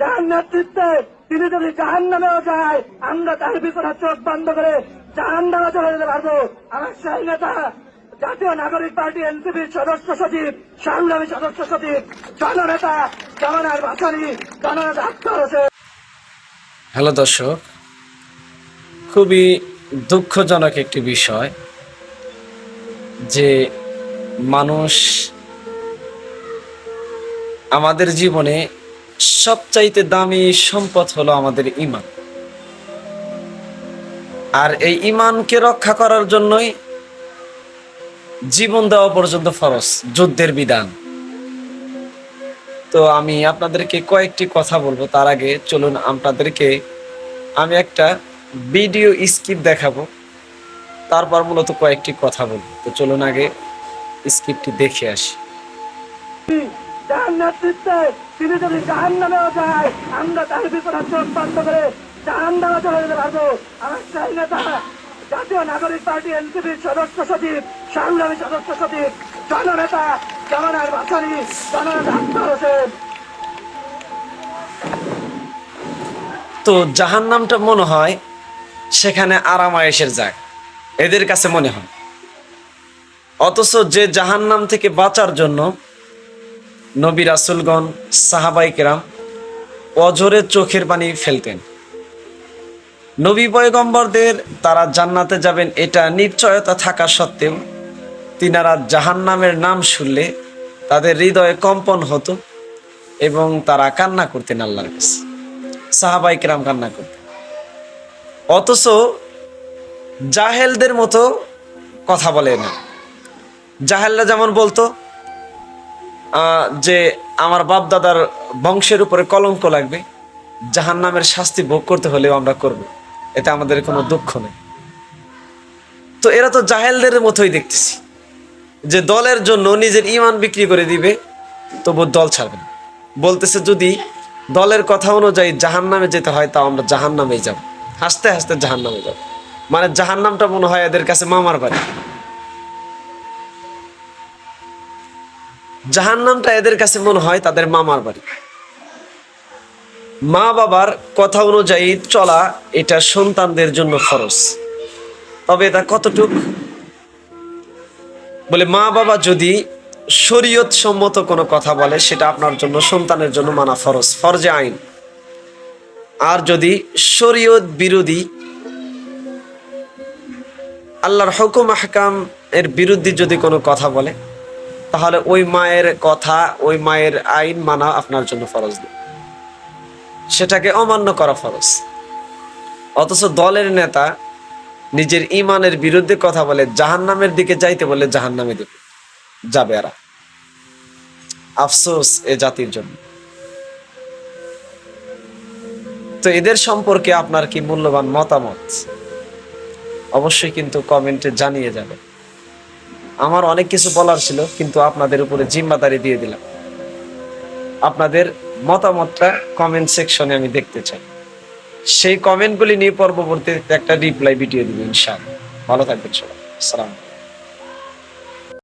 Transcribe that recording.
যার নেতৃত্বে তিনি যদি জাহান নামেও যায়, আমরা তার পিছনে চোখ বন্ধ করে জাহান নামে চলে যেতে পারব। আমার সেই নেতা, জাতীয় নাগরিক পার্টি এনসিপির সদস্য সচিব, সংগ্রামী সদস্য সচিব, জননেতা জমানার বাসানি জননেতা আক্তার হোসেন। হ্যালো দর্শক, খুবই দুঃখজনক একটি বিষয় যে মানুষ আমাদের জীবনে সবচাইতে দামি সম্পদ হলো আমাদের ইমান আর এই ইমানকে রক্ষা করার জন্যই জীবন দেওয়া পর্যন্ত ফরজ, যুদ্ধের বিধান। তো আমি আপনাদেরকে কয়েকটি কথা বলব, তার আগে চলুন আপনাদেরকে আমি একটা ভিডিও স্কিপ দেখাবো, তারপর মূলত কয়েকটি কথা বলব। তো চলুন আগে স্কিপটি দেখে আসি। যার নেতৃত্বে তিনি যদি জাহান নামেও যায়, আমরা তার পিছনে চোখ বন্ধ করে জাহান নামে চলে যেতে পারব। আমার সেই নেতা, জাতীয় নাগরিক পার্টি এনসিপির সদস্য সচিব, সংগ্রামী সদস্য সচিব, জননেতা জমানার বাসানি জননেতা আক্তার হোসেন। তো জাহান নামটা মনে হয় সেখানে আরাম আরামায়েশের জায়গা। এদের কাছে মনে হয়। অথচ যে জাহান নাম থেকে বাঁচার জন্য নবী রাসুলগণ, সাহাবাই কেরাম অজরে চোখের পানি ফেলতেন। নবী পয়গম্বরদের তারা জান্নাতে যাবেন এটা নিশ্চয়তা থাকা সত্ত্বেও তিনারা জাহান নামের নাম শুনলে তাদের হৃদয়ে কম্পন হতো এবং তারা কান্না করতেন আল্লাহর কাছে। সাহাবাই কেরাম কান্না করতেন। অথচ জাহেলদের মতো কথা বলে না। জাহেলরা যেমন বলতো যে আমার বাপ দাদার বংশের উপরে কলঙ্ক লাগবে জাহান নামের শাস্তি ভোগ করতে হলেও আমরা করব। এতে আমাদের কোনো দুঃখ নেই। তো এরা তো জাহেলদের মতোই দেখতেছি। যে দলের জন্য নিজের ইমান বিক্রি করে দিবে, তবু দল ছাড়বে না। বলতেছে যদি দলের কথা অনুযায়ী জাহান নামে যেতে হয়, তাও আমরা জাহান নামেই যাব। হাসতে হাসতে জাহান নামে যাব। মানে জাহান নামটা মনে হয় এদের কাছে মামার বাড়ি। জাহান নামটা এদের কাছে মনে হয় তাদের মামার বাড়ি। মা বাবার কথা অনুযায়ী চলা এটা সন্তানদের জন্য খরচ তবে এটা কতটুক? বলে মা বাবা যদি শরীয়ত সম্মত কোনো কথা বলে, সেটা আপনার জন্য, সন্তানের জন্য মানা ফরজ, ফরজে আইন। আর যদি শরীয়ত বিরোধী, আল্লাহর হুকুম, আহকাম এর বিরুদ্ধে যদি কোনো কথা বলে তাহলে ওই মায়ের কথা, ওই মায়ের আইন মানা আপনার জন্য ফরজ নেই সেটাকে অমান্য করা ফরজ। অথচ দলের নেতা নিজের ইমানের বিরুদ্ধে কথা বলে, জাহান্নামের দিকে যাইতে বলে জাহান্নামে দেবে। যাবে এরা। আফসোস এ জাতির জন্য। তো এদের সম্পর্কে আপনার কি মূল্যবান মতামত? অবশ্যই কিন্তু কমেন্টে জানিয়ে যাবে আমার অনেক কিছু বলার ছিল, কিন্তু আপনাদের উপরে জিম্মাদারি দিয়ে দিলাম। আপনাদের মতামতটা কমেন্ট সেকশনে আমি দেখতে চাই। সেই কমেন্টগুলি নিয়ে পরবর্তীতে একটা রিপ্লাই ভিডিও দেবো ইনশাআল্লাহ। ভালো থাকবেন সবাই। আসসালাম